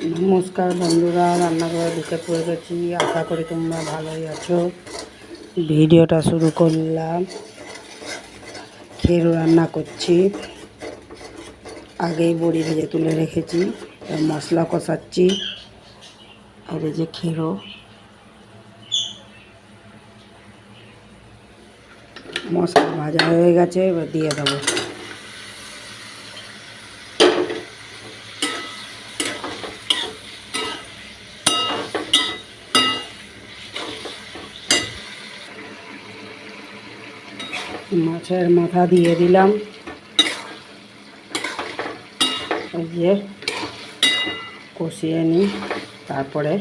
নমস্কার বন্ধুরা রান্নাঘরে ঢুকে পড়ে গেছি। আশা করি তোমরা ভালোই আছো। ভিডিওটা শুরু করলাম। খেরো রান্না করছি। আগেই বড়ি ভেজে তুলে রেখেছি মশলা কষাচ্ছি। আর এই যে খেরো। মশলা ভাজা হয়ে গেছে, এবার দিয়ে দেবো। মাছের মাথা দিয়ে দিলাম। এই যে কষিয়ে নিই, তারপরে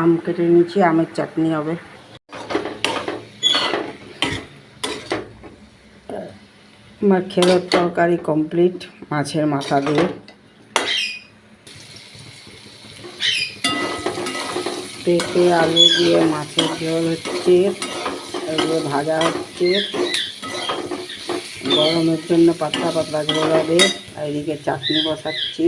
আম কেটে নিচ্ছি আমের চাটনি হবে। আমার তরকারি কমপ্লিট মাছের মাথা দিয়ে। পেঁপে, আলু দিয়ে মাছের ঝোল হচ্ছে, এগুলো ভাজা হচ্ছে। গরমের জন্য পাতলা পাতলা ঝোল হবে, আর এদিকে চাটনি বসাচ্ছি।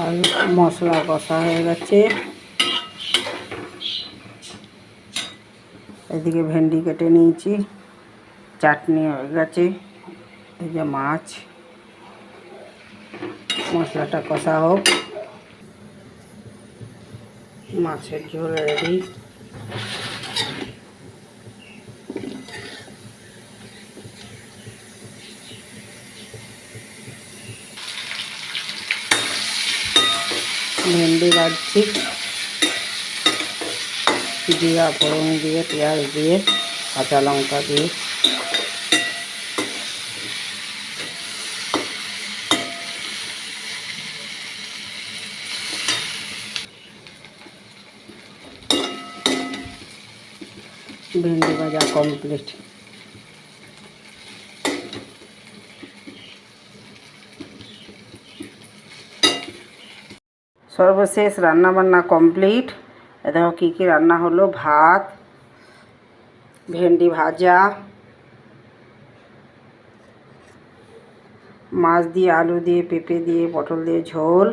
আর মশলা কষা হয়ে গেছে। এদিকে ভেন্ডি কেটে নিয়েছি, চাটনি হয়ে গেছে এই যে মাছ, মশলাটা কষা হোক। মাছের ঝোল রেডি ভেন্ডি বাজছি জিরা ফোড়ন দিয়ে পেঁয়াজ দিয়ে কাঁচা লঙ্কা দিয়ে ভেন্ডি ভাজা কমপ্লিট সর্বশেষ রান্না বান্না কমপ্লিট এ দেখো কী কী রান্না হলো? ভাত, ভেন্ডি ভাজা, মাছ দিয়ে আলু দিয়ে, পেঁপে দিয়ে, পটল দিয়ে ঝোল।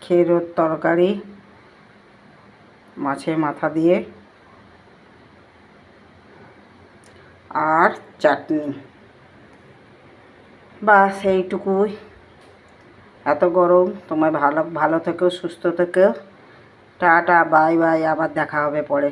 খেরোর তরকারি, মাছের মাথা দিয়ে। আর চাটনি। বাস, এইটুকুই। এত গরম, তোমায় ভালো ভালো থেকো সুস্থ থেকো টাটা, বাই বাই, আবার দেখা হবে পরে।